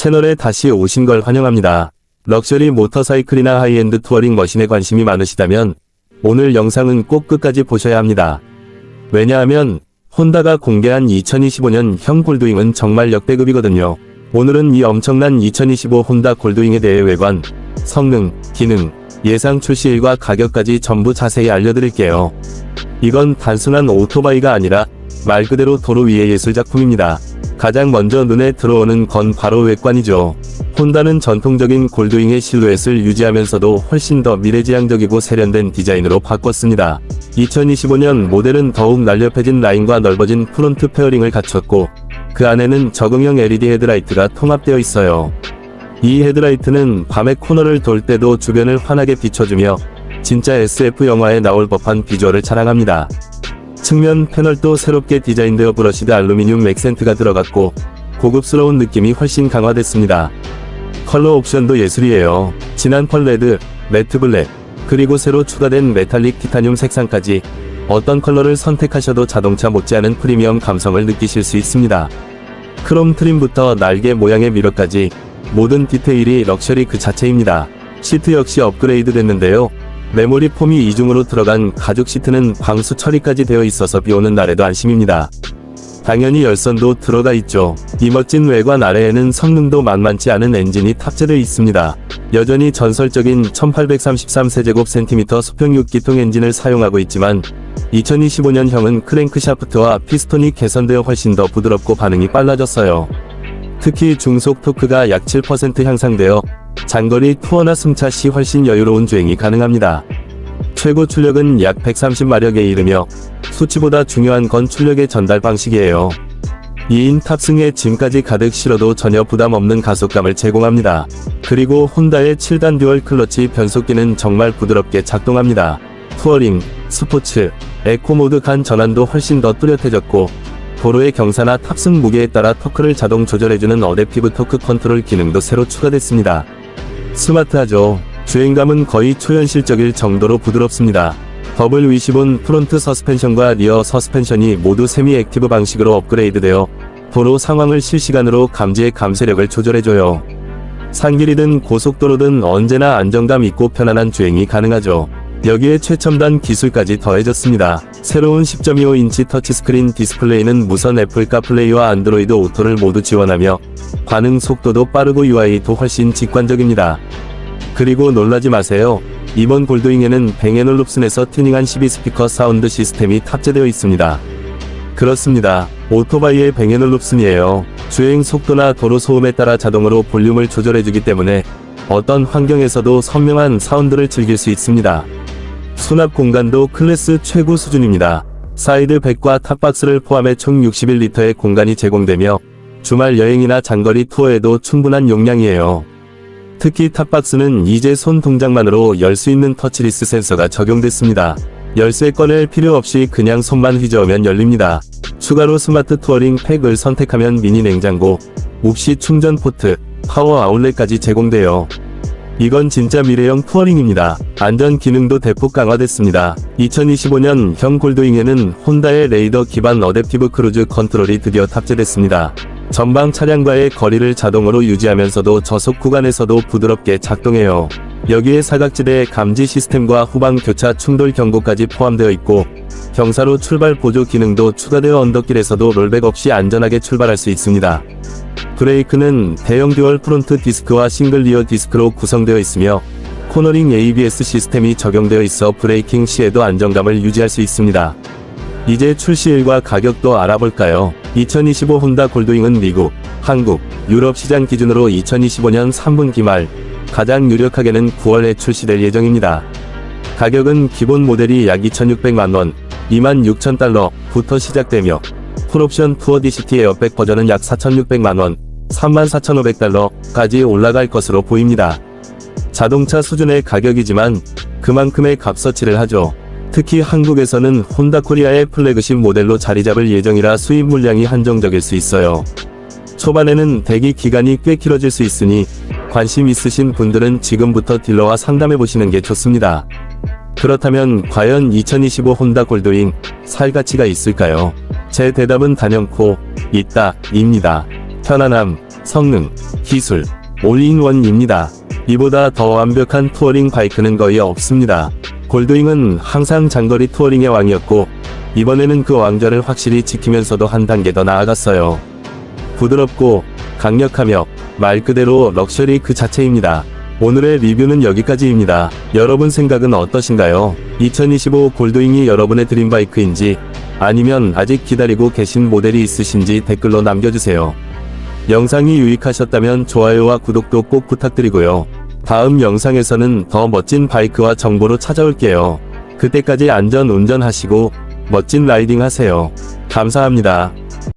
채널에 다시 오신 걸 환영합니다. 럭셔리 모터사이클이나 하이엔드 투어링 머신에 관심이 많으시다면 오늘 영상은 꼭 끝까지 보셔야 합니다. 왜냐하면 혼다가 공개한 2025년 형 골드윙은 정말 역대급이거든요. 오늘은 이 엄청난 2025 혼다 골드윙에 대해 외관, 성능, 기능, 예상 출시일과 가격까지 전부 자세히 알려드릴게요. 이건 단순한 오토바이가 아니라 말 그대로 도로 위의 예술작품입니다. 가장 먼저 눈에 들어오는 건 바로 외관이죠. 혼다는 전통적인 골드윙의 실루엣을 유지하면서도 훨씬 더 미래지향적이고 세련된 디자인으로 바꿨습니다. 2025년 모델은 더욱 날렵해진 라인과 넓어진 프론트 페어링을 갖췄고 그 안에는 적응형 LED 헤드라이트가 통합되어 있어요. 이 헤드라이트는 밤에 코너를 돌 때도 주변을 환하게 비춰주며 진짜 SF 영화에 나올 법한 비주얼을 자랑합니다. 측면 패널도 새롭게 디자인되어 브러시드 알루미늄 액센트가 들어갔고 고급스러운 느낌이 훨씬 강화됐습니다. 컬러 옵션도 예술이에요. 진한 펄 레드, 매트 블랙, 그리고 새로 추가된 메탈릭 티타늄 색상까지 어떤 컬러를 선택하셔도 자동차 못지않은 프리미엄 감성을 느끼실 수 있습니다. 크롬 트림부터 날개 모양의 미러까지 모든 디테일이 럭셔리 그 자체입니다. 시트 역시 업그레이드 됐는데요. 메모리 폼이 이중으로 들어간 가죽 시트는 방수 처리까지 되어 있어서 비 오는 날에도 안심입니다. 당연히 열선도 들어가 있죠. 이 멋진 외관 아래에는 성능도 만만치 않은 엔진이 탑재되어 있습니다. 여전히 전설적인 1833세제곱 센티미터 수평 6기통 엔진을 사용하고 있지만 2025년형은 크랭크 샤프트와 피스톤이 개선되어 훨씬 더 부드럽고 반응이 빨라졌어요. 특히 중속 토크가 약 7% 향상되어 장거리 투어나 승차 시 훨씬 여유로운 주행이 가능합니다. 최고 출력은 약 130마력에 이르며 수치보다 중요한 건 출력의 전달 방식이에요. 2인 탑승에 짐까지 가득 실어도 전혀 부담 없는 가속감을 제공합니다. 그리고 혼다의 7단 듀얼 클러치 변속기는 정말 부드럽게 작동합니다. 투어링, 스포츠, 에코모드 간 전환도 훨씬 더 뚜렷해졌고 도로의 경사나 탑승 무게에 따라 터크를 자동 조절해주는 어댑티브 토크 컨트롤 기능도 새로 추가됐습니다. 스마트하죠. 주행감은 거의 초현실적일 정도로 부드럽습니다. 더블 위시본 프론트 서스펜션과 리어 서스펜션이 모두 세미 액티브 방식으로 업그레이드되어 도로 상황을 실시간으로 감지해 감쇄력을 조절해줘요. 산길이든 고속도로든 언제나 안정감 있고 편안한 주행이 가능하죠. 여기에 최첨단 기술까지 더해졌습니다. 새로운 10.25인치 터치스크린 디스플레이는 무선 애플 카플레이와 안드로이드 오토를 모두 지원하며 반응 속도도 빠르고 UI도 훨씬 직관적입니다. 그리고 놀라지 마세요. 이번 골드윙에는 뱅앤올룹슨에서 튜닝한 12스피커 사운드 시스템이 탑재되어 있습니다. 그렇습니다. 오토바이의 뱅앤올룹슨이에요. 주행 속도나 도로 소음에 따라 자동으로 볼륨을 조절해주기 때문에 어떤 환경에서도 선명한 사운드를 즐길 수 있습니다. 수납 공간도 클래스 최고 수준입니다. 사이드 백과 탑박스를 포함해 총 61리터의 공간이 제공되며 주말 여행이나 장거리 투어에도 충분한 용량이에요. 특히 탑박스는 이제 손 동작만으로 열 수 있는 터치리스 센서가 적용됐습니다. 열쇠 꺼낼 필요 없이 그냥 손만 휘저으면 열립니다. 추가로 스마트 투어링 팩을 선택하면 미니 냉장고, 옵시 충전 포트, 파워 아울렛까지 제공돼요. 이건 진짜 미래형 투어링입니다. 안전 기능도 대폭 강화됐습니다. 2025년 형 골드윙에는 혼다의 레이더 기반 어댑티브 크루즈 컨트롤이 드디어 탑재됐습니다. 전방 차량과의 거리를 자동으로 유지하면서도 저속 구간에서도 부드럽게 작동해요. 여기에 사각지대 감지 시스템과 후방 교차 충돌 경고까지 포함되어 있고 경사로 출발 보조 기능도 추가되어 언덕길에서도 롤백 없이 안전하게 출발할 수 있습니다. 브레이크는 대형 듀얼 프론트 디스크와 싱글 리어 디스크로 구성되어 있으며 코너링 ABS 시스템이 적용되어 있어 브레이킹 시에도 안정감을 유지할 수 있습니다. 이제 출시일과 가격도 알아볼까요? 2025 혼다 골드윙은 미국, 한국, 유럽 시장 기준으로 2025년 3분기 말 가장 유력하게는 9월에 출시될 예정입니다. 가격은 기본 모델이 약 2,600만원, 26,000달러부터 시작되며 풀옵션 투어 DCT 에어백 버전은 약 4,600만원, 34,500달러까지 올라갈 것으로 보입니다. 자동차 수준의 가격이지만 그만큼의 값어치를 하죠. 특히 한국에서는 혼다 코리아의 플래그십 모델로 자리 잡을 예정이라 수입 물량이 한정적일 수 있어요. 초반에는 대기 기간이 꽤 길어질 수 있으니 관심 있으신 분들은 지금부터 딜러와 상담해 보시는 게 좋습니다. 그렇다면 과연 2025 혼다 골드윙 살 가치가 있을까요? 제 대답은 단연코 있다 입니다. 편안함, 성능, 기술, 올인원입니다. 이보다 더 완벽한 투어링 바이크는 거의 없습니다. 골드윙은 항상 장거리 투어링의 왕이었고, 이번에는 그 왕좌를 확실히 지키면서도 한 단계 더 나아갔어요. 부드럽고 강력하며 말 그대로 럭셔리 그 자체입니다. 오늘의 리뷰는 여기까지입니다. 여러분 생각은 어떠신가요? 2025 골드윙이 여러분의 드림바이크인지 아니면 아직 기다리고 계신 모델이 있으신지 댓글로 남겨주세요. 영상이 유익하셨다면 좋아요와 구독도 꼭 부탁드리고요. 다음 영상에서는 더 멋진 바이크와 정보로 찾아올게요. 그때까지 안전 운전하시고 멋진 라이딩 하세요. 감사합니다.